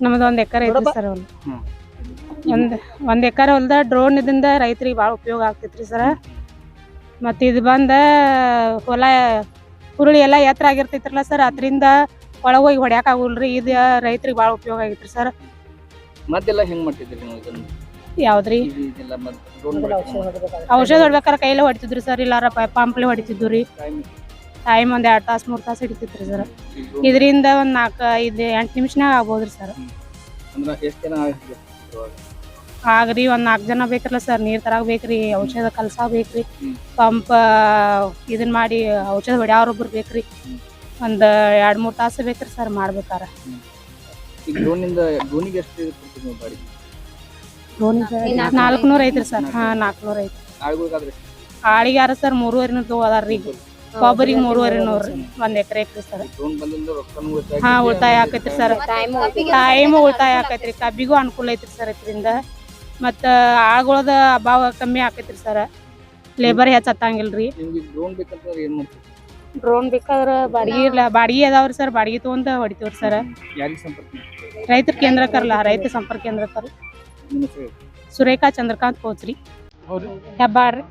ನಮ್ದು ಒಂದ್ ಎಕರೆ ಐತ್ರಿ ಸರ್ ಹೊಲ. ಒಂದ್ ಒಂದ್ ಎಕರೆ ಹೊಲ್ದ ಡ್ರೋನ್ ಇದಿಂದ ರೈತರಿಗೆ ಭಾಳ ಉಪಯೋಗ ಆಗ್ತೈತ್ರಿ ಸರ್. ಮತ್ತ್ ಇದು ಬಂದ ಹೊಲ ಹುರುಳಿ ಎಲ್ಲ ಎತ್ತರ ಆಗಿರ್ತೈತ್ರಲ್ಲ ಸರ್ ಅದರಿಂದ ಒಳಗ್ ಹೋಗಿ ಹೊಡ್ಯಾಕ ಆಗುಲ್ರಿ. ಇದು ರೈತರಿಗೆ ಭಾಳ ಉಪಯೋಗ ಆಗೈತ್ರಿ ಸರ್. ಮತ್ತೆಲ್ಲ ಹೆಂಗ್ ಮಾಡ್ತಿದ್ರಿ ನೀವು ಇದನ್ನ? ಯಾವ್ದ್ರಿ? ಇದು ಇದೆಲ್ಲ ಮತ್ತೆ ಡ್ರೋನ್ ಬಳಕೆ ಔಷಧ ಹೊಡ್ಬೇಕಾರೆ ಕೈಲೇ ಹೊಡಿತಿದ್ರಿ ಸರ್ ಇಲ್ಲಾರ ಪಂಪ್ಲೆ ಹೊಡಿತಿದ್ವು ರೀ ಟೈಮ್ ಒಂದ್ ಎರಡ್ ತಾಸು ಮೂರ್ ತಾಸು ಹಿಡಿತೈತ್ರಿ ಸರ್ ಇದರಿಂದ ಒಂದ್ ನಾಲ್ಕು ಐದು ಎಂಟು ನಿಮಿಷನಾಗ ಆಗ್ಬೋದ್ರಿ ಸರ್ ಅಂದ್ರೆ ಎಷ್ಟು ಜನ ಆಗ್ರಿ ಒಂದ್ ನಾಲ್ಕು ಜನ ಬೇಕ್ರಲ್ಲ ಸರ್ ನೀರ್ ತರಾಕ್ ಬೇಕ್ರಿ ಔಷಧ ಕಲ್ಸ ಬೇಕ್ರಿ. ಪಂಪ್ ಇದನ್ ಮಾಡಿ ಔಷಧ ಹೊಡ್ಯಾವ್ರೊಬ್ರು ಬೇಕ್ರಿ. ಒಂದ್ ಎರಡ್ ಮೂರ್ ತಾಸು ಬೇಕ್ರಿ ಸರ್ ಮಾಡ್ಬೇಕಾರ. ನಾಲ್ಕುನೂರ ಐತ್ರಿ ಸರ್ ಹಾ ನಾಲ್ಕುನೂರ ಐತ್ರಿ. ಆಳಿಗಾರ ಸರ್ ಮೂರುವರೆ ನೂರು ತಗೋದಾರ್ರಿ ಈಗ. ಒಬ್ಬರಿಗೆ ಮೂರುವರೆ ನೂರು ಒಂದ್ ಎಕರೆ ಐತ್ರಿ ಸರ್. ಹಾ, ಉಳಿತಾಯ ಆಕೈತ್ರಿ ಸರ್. ಟೈಮ್ ಉಳಿತಾಯ ಆಕೈತ್ರಿ. ಕಬ್ಬಿಗೂ ಅನುಕೂಲ ಐತ್ರಿ ಸರ್ ಇದರಿಂದ. ಮತ್ತ ಆಳ್ಗೊಳದ ಅಭಾವ ಕಮ್ಮಿ ಆಕೈತ್ರಿ ಸರ್. ಲೇಬರ್ ಹೆಚ್ಚ್ ಹತ್ತಂಗಿಲ್ರಿ. ನಿಮ್ಗೆ ಡ್ರೋನ್ ಬೇಕಾದ್ರ ಬಾಡಿಗೆ ಇಲ್ಲ ಬಾಡಿಗೆ ಅದಾವ್ರಿ ಸರ್. ಬಾಡಿಗೆ ತಗೊಂಡ ಹೊಡಿತೀವ್ರಿ ಸರ್. ರೈತರ ಕೇಂದ್ರ ಮಾಡ್ತೀವಿ ರೈತರ ಕೇಂದ್ರಕ್ಕರಲ್ಲ ರೈತ ಸಂಪರ್ಕ ಕೇಂದ್ರ ಹೆಸರು ಸುರೇಖಾ ಚಂದ್ರಕಾಂತ್ ಕೋಚ್ರಿ ಹೌದು ಹೆಬ್ಬಾಳ್ರಿ?